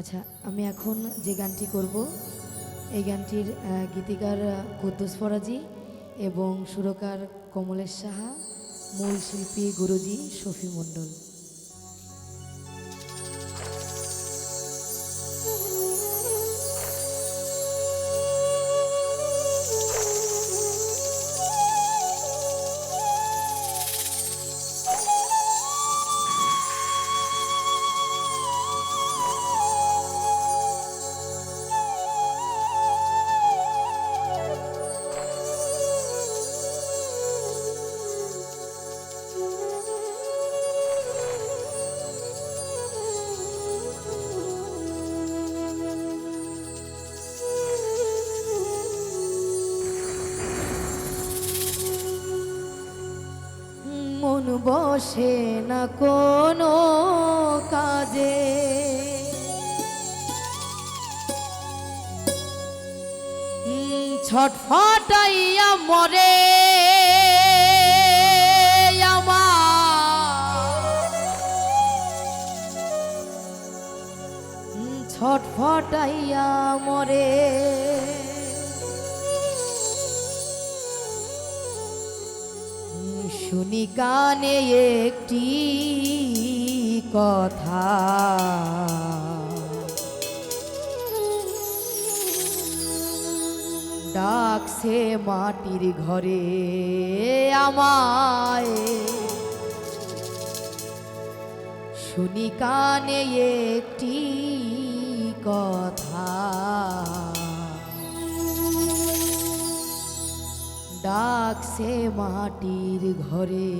আচ্ছা আমি এখন যে গানটি করব, এই গানটির গীতিকার কুদ্দুস ফরাজি এবং সুরকার কমলেশ সাহা, মূল শিল্পী গুরুজি শফি মণ্ডল। বসে না কোনো কাজে। ছটফটাইয়া মরে ছটফটাইয়া মরে। শুনি কানে একটি কথা। ডাকছে মাটির ঘরে আমায়। শুনি কানে একটি কথা। ডাকছে মাটির ঘরে।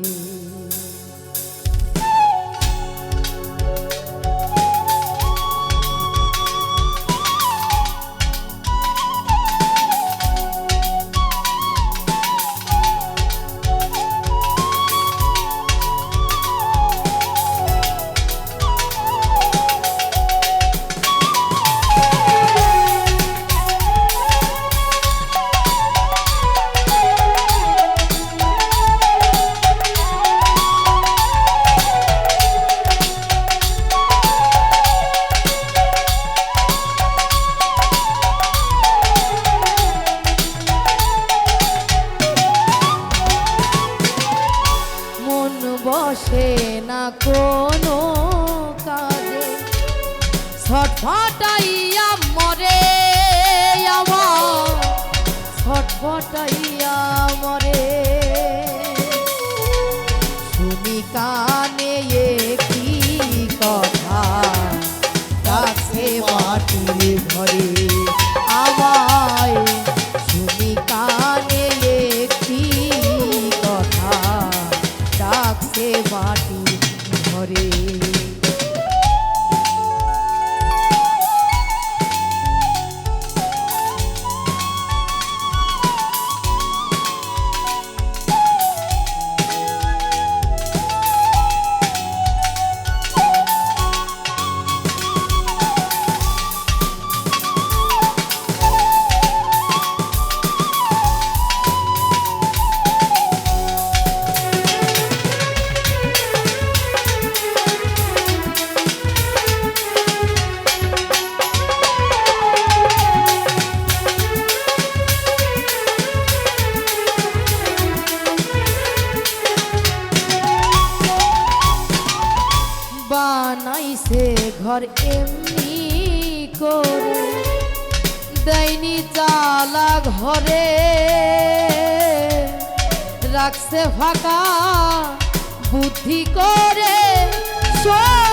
বানাইছে ঘর এমনি করে। দেয়নি চালা ঘরে। রাখছে ফাঁকা বুদ্ধি করে। সবাই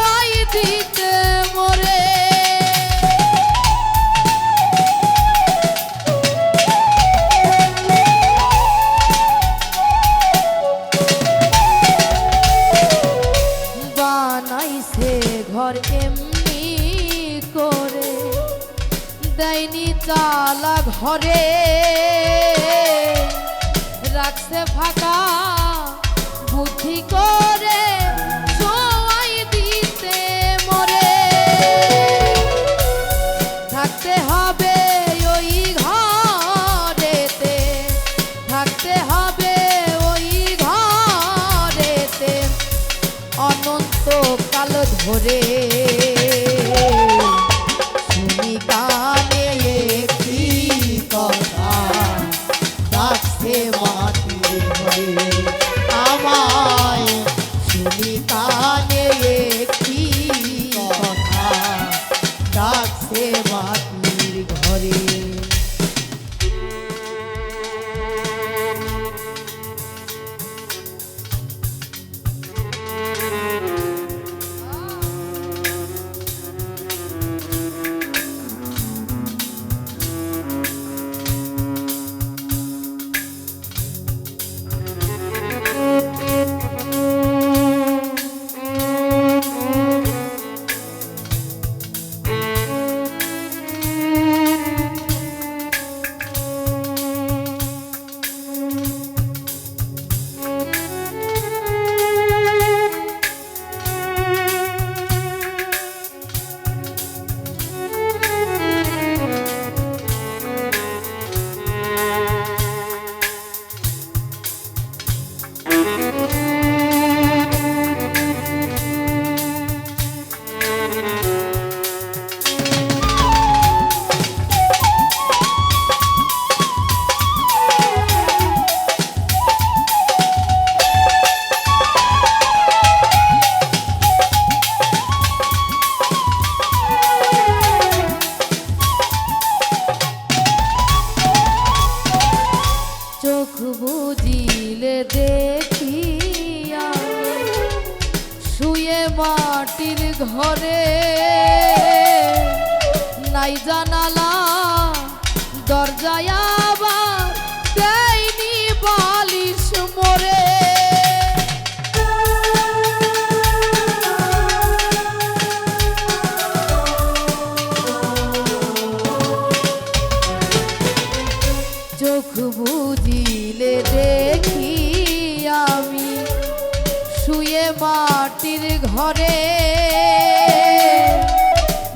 মাটির ঘরে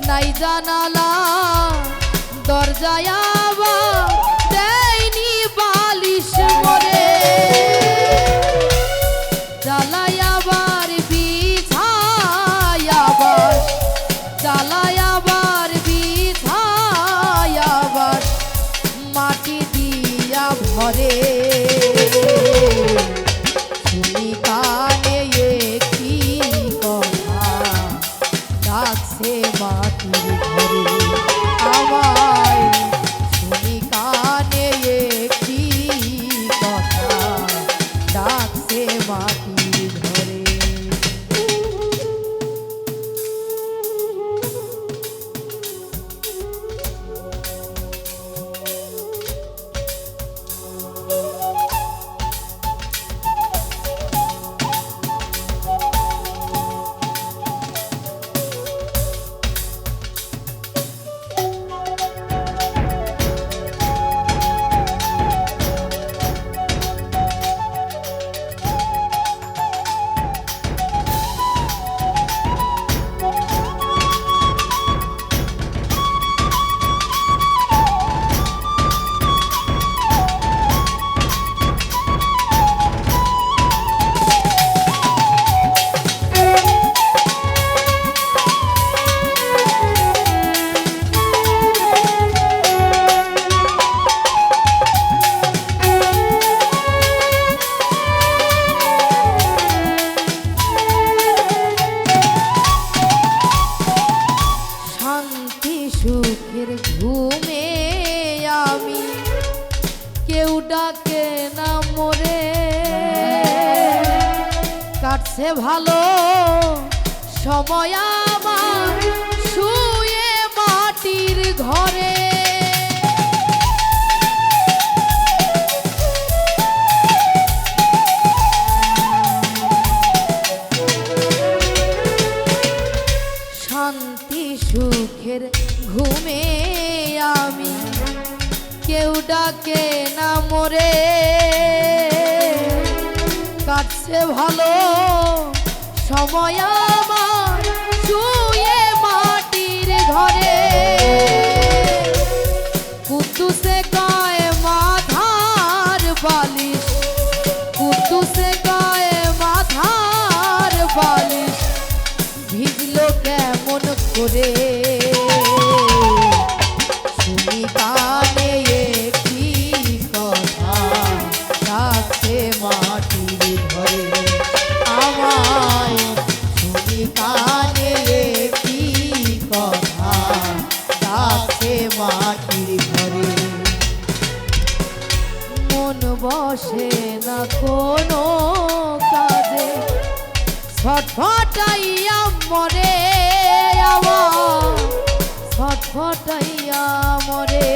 নাই জানালা দরজায় সুখের ঘুমে আমি কেউ ডাকে না মরে। কাটছে ভালো সময় আমার শুয়ে মাটির ঘরে। ডাকে না মরে। কাটছে ভালো সময় আমার, শুয়ে মাটির ঘরে। কুদ্দুসে গায়ে মাথার বালিশ, কুদ্দুসে গায়ে মাথার বালিশ। ভিজলো কেমন করে? ছটফটাইয়া মরে আমার ছটফটাইয়া মরে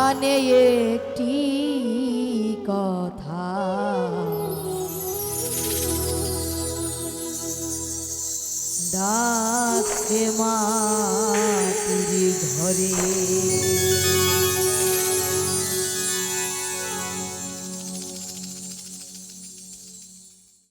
কানে একটি কথা। ডাকে মা